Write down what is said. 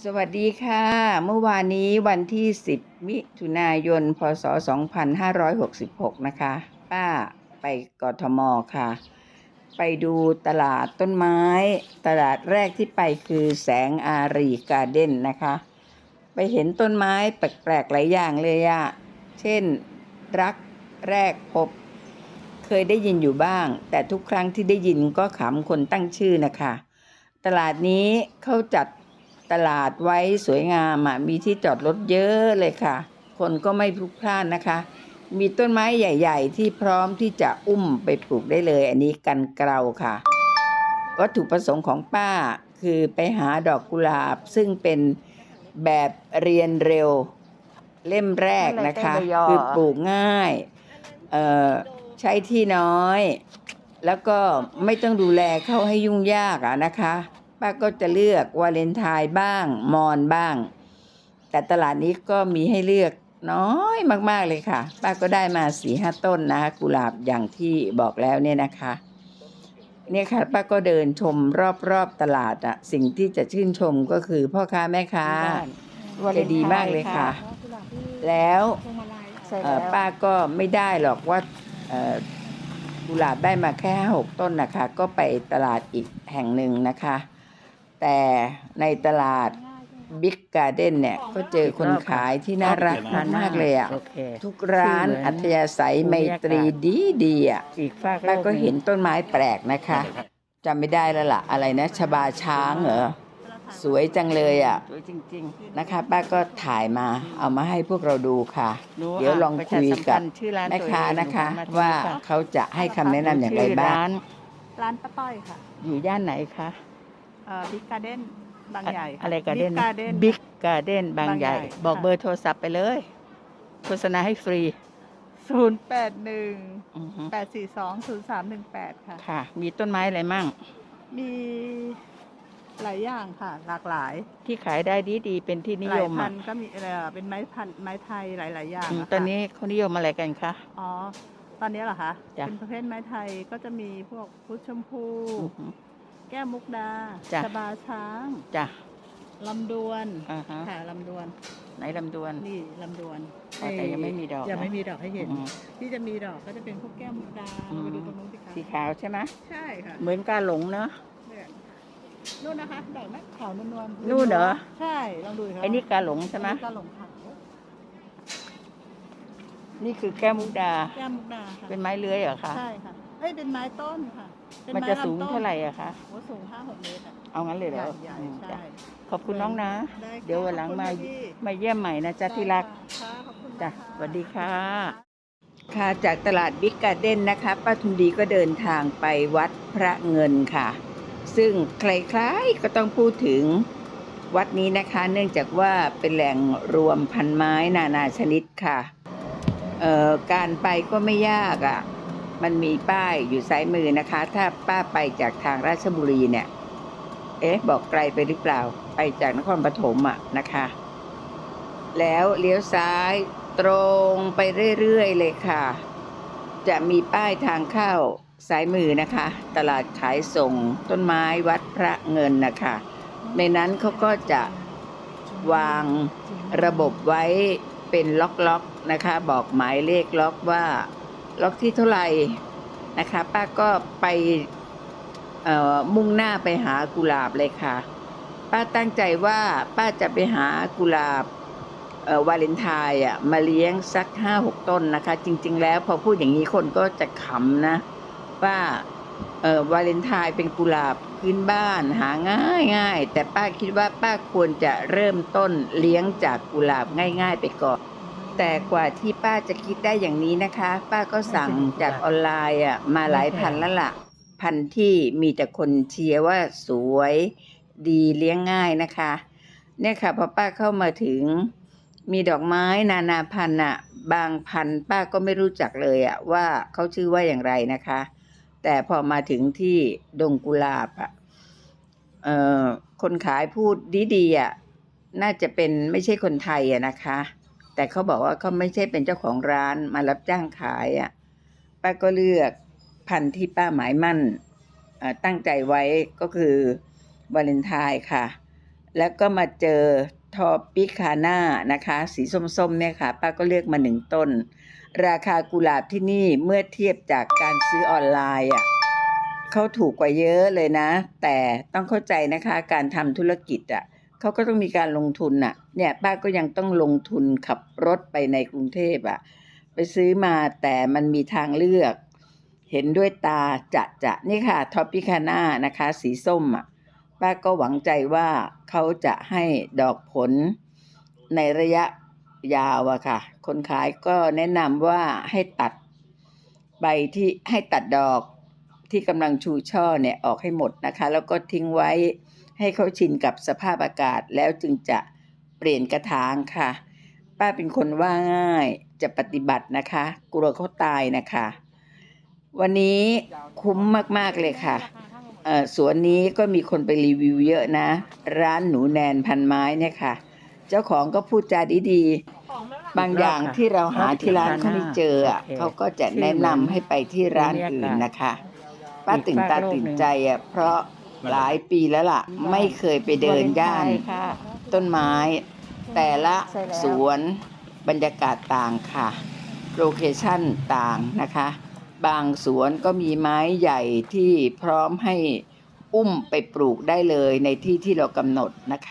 สวัสดีค่ะ เมื่อวานนี้วันที่ 10 มิถุนายน พศ 2566 นะคะ ป้าไปกทมค่ะ ไปดูตลาดต้นไม้ ตลาดแรกที่ไปคือแสงอารีการ์เด้นนะคะ ไปเห็นต้นไม้แปลกๆหลายอย่างเลยอะเช่น รักแรกพบ เคยได้ยินอยู่บ้าง แต่ทุกครั้งที่ได้ยินก็ขำคนตั้งชื่อนะคะ ตลาดนี้เขาจัด ตลาดไว้สวยงามอะมีที่จอดรถเยอะเลยค่ะ คนก็ไม่พลุกพล่านนะคะ มีต้นไม้ใหญ่ ๆ ที่พร้อมที่จะอุ้มไปปลูกได้เลย อันนี้กันเกลาค่ะ วัตถุประสงค์ของป้าคือไปหาดอกกุหลาบ ซึ่งเป็นแบบเรียนเร็วเล่มแรกนะคะอะไรเป็นใบยอคือปลูกง่ายเอ่อใช้ที่น้อย แล้วก็ไม่ต้องดูแลเข้าให้ยุ่งยากอะนะคะ ป้าก็จะเลือกวาเลนไทน์บ้าง มอนบ้าง แต่ตลาดนี้ก็มีให้เลือกน้อยมากๆเลยค่ะ ป้าก็ได้มาสี่ห้าต้นนะคะกุหลาบอย่างที่บอกแล้วเนี่ยนะคะ เนี่ยค่ะป้าก็เดินชมรอบๆตลาดอะสิ่งที่จะชื่นชมก็คือพ่อค้าแม่ค้าใจดีมากเลยค่ะ แล้วใช่เอ่แล้อวป้าก็ไม่ได้หรอกว่าเอ่อกุหลาบได้มาแค่ห้าหกต้นนะคะ ก็ไปตลาดอีกแห่งหนึ่งนะคะ แต่ในตลาดบิ๊กการ์เด้นเนี่ย ก็เจอคนขายที่น่ารักมากๆเลยอะ โอเค ทุกร้านชื่อเหมือนอัธยาศัยไมตรีดีดีๆอะอีกฝากโลป้าก็งเห็นต้นไม้แปลกนะคะจำไม่ได้แล้วล่ะ อะไรนะชบาช้างเหรอ สวยจังเลยอะ สวยจริงนะคะ ป้าก็ถ่ายมาเอามาให้พวกเราดูค่ะๆหนูเดี๋ยวลองประคุชายสัมกัพับนธ์ชื่อร้านแม่ตัวค้าเองนะคะหนูว่าค่ะเขาจะให้คำแนะนำอย่างไรชื่บ้างร้านร้านป้าต้อยค่ะ อยู่ย่านไหนคะเอ่อ บิ๊กการ์เด้นบางใหญ่อะไรการ์เด้นบิ๊กการ์เด้นบิ๊กการ์เด้นบางบางใหใหญ่ญ่ บอกค่ะเบอร์โทรศัพท์ไปเลย โฆษณาให้ฟรีศูนย์แปดหนึ่งอือฮึแปดสี่สองศูนย์สามหนึ่งแปดค่ะ ค่ะ มีต้นไม้อะไรมั่ง มีหลายอย่างค่ะ หลากหลาย ที่ขายได้ดีดีๆเป็นที่นิหลายมพัอะนธุ์ก็มีเอ่อเป็นไม้พันธุ์ไม้ไทยหลาย ๆ อย่างอืมะค่ะตอนนี้เขานิยมอะไรกันคะอ๋อตอนนี้เหรอคะจ้ะเป็นประเภทไม้ไทยก็จะมีพวกพุทธชมพูอือฮึ แก้วมุกดาจ้ะชบาช้างจ้ะลำดวนอ่าฮะค่ะลำดวน ไหนลำดวน นี่ลำดวนอ๋อแต่ยังไม่มีดอกยังนะ ไม่มีดอกให้เห็น อืม ที่จะมีดอกก็จะเป็นพวกแก้วมุกดาอืมเราไปดูตรงนู้นสิคะสีขาวใช่ไหมใช่ค่ะเหมือนกาหลงเนอะเนี่ยนู่นนะคะดอกไม้ขาวนวลๆนู่นเหรอ ใช่ลองดูสิคะไอ้นี่กาหลงใช่ไหมอันนี้กาหลงขาวนี่คือแก้วมุกดา แก้วมุกดาค่ะเป็นไม้เลื้อยเหรอคะ ใช่ค่ะเอ้ยเป็นไม้ต้นค่ะ เป็มันไจะสูงลำต้นเท่าไหร่อะคะ โอ้สูงห้าหกเมตรอะเอางั้นเลยเหรอใหญ่อืมๆจ้ะใช่ขอบคุณน้องนะได้ค่ะเดี๋ยววันหลังมาขอบคุณค่ะพี่มาเยี่ยมใหม่นะจ๊ะที่รัก ค่ะขอบคุณจ้ะนะคะสวัสดีค่ะ ค่ะจากตลาดบิ๊กการ์เด้นนะคะป้าทุนดีก็เดินทางไปวัดพระเงินค่ะ ซึ่งใครๆก็ต้องพูดถึงวัดนี้นะคะ เนื่องจากว่าเป็นแหล่งรวมพันไม้นานาชนิดค่ะเอ่อการไปก็ไม่ยากอะ่ะ มันมีป้ายอยู่ซ้ายมือนะคะ ถ้าป้าไปจากทางราชบุรีเนี่ย เอ๊ะ บอกไกลไปหรือเปล่า ไปจากนครปฐมอะนะคะ แล้วเลี้ยวซ้ายตรงไปเรื่อยๆเลยค่ะ จะมีป้ายทางเข้าซ้ายมือนะคะ ตลาดขายส่งต้นไม้วัดพระเงินนะคะ ในนั้นเขาก็จะวางระบบไว้เป็นล็อกๆนะคะ บอกหมายเลขล็อกว่า ล็อกที่เท่าไหร่นะคะ ป้าก็ไปมุ่งหน้าไปหากุหลาบเลยค่ะ ป้าตั้งใจว่าป้าจะไปหากุหลาบวาเลนไทน์อะมาเลี้ยงสักห้าหกต้นนะคะ จริง ๆ แล้วพอพูดอย่างนี้คนก็จะขำนะ ว่าวาเลนไทน์เป็นกุหลาบพื้นบ้านหาง่ายง่ายๆแต่ป้าคิดว่าป้าควรจะเริ่มต้นเลี้ยงจากกุหลาบง่าย ๆ ไปก่อน แต่กว่าที่ป้าจะคิดได้อย่างนี้นะคะ ป้าก็สั่งจากออนไลน์อะมาหลายพันแล้วล่ะ พันที่มีแต่คนเชียร์ว่าสวยดีเลี้ยงง่ายนะคะ เนี่ยค่ะพอป้าเข้ามาถึง มีดอกไม้นานาพันธุ์อะบางพันธุ์ป้าก็ไม่รู้จักเลยอะว่าเขาชื่อว่าอย่างไรนะคะ แต่พอมาถึงที่ดงกุหลาบอะเอ่อคนขายพูดดีๆอะน่าจะเป็นไม่ใช่คนไทยอะนะคะ แต่เขาบอกว่าเขาไม่ใช่เป็นเจ้าของร้านมารับจ้างขายอะป้าก็เลือกพันธุ์ที่ป้าหมายมั่นตั้งใจไว้ก็คือวาเลนไทน์ค่ะ แล้วก็มาเจอทอปิคาน่านะคะ สีส้มๆเนี่ยค่ะ ป้าก็เลือกมาหนึ่งต้น ราคากุหลาบที่นี่เมื่อเทียบจากการซื้อออนไลน์อะเขาถูกกว่าเยอะเลยนะ แต่ต้องเข้าใจนะคะการทำธุรกิจอะ เขาก็ต้องมีการลงทุนอะ เนี่ยป้าก็ยังต้องลงทุนขับรถไปในกรุงเทพอะไปซื้อมาแต่มันมีทางเลือก เห็นด้วยตาจะจะนี่ค่ะท็อปปิคาน่านะคะ สีส้มอะป้าก็หวังใจว่าเขาจะให้ดอกผลในระยะยาวอะค่ะ คนขายก็แนะนำว่าให้ตัดใบที่ให้ตัดดอกที่กำลังชูช่อเนี่ยออกให้หมดนะคะ แล้วก็ทิ้งไว้ ให้เขาชินกับสภาพอากาศแล้วจึงจะเปลี่ยนกระถางค่ะ ป้าเป็นคนว่าง่ายจะปฏิบัตินะคะ กลัวเขาตายนะคะ วันนี้คุ้มมากๆเลยค่ะเอ่อสวนนี้ก็มีคนไปรีวิวเยอะนะ ร้านหนูแนนพันไม้เนี่ยค่ะ เจ้าของก็พูดจาดีๆ บางอย่างที่เราหาที่ร้านเขาไม่เจออะเขาก็จะแนะนำให้ไปที่ร้านอื่นนะคะ ป้าตื่นตาตื่นใจอะเพราะ หลายปีแล้วล่ะ ไม่เคยไปเดินย่านวเลไทน์ค่ะต้นไม้ แต่ละใช่แล้วสวนบรรยากาศต่างค่ะ โลเคชั่นต่างนะคะ บางสวนก็มีไม้ใหญ่ที่พร้อมให้อุ้มไปปลูกได้เลยในที่ที่เรากำหนดนะคะ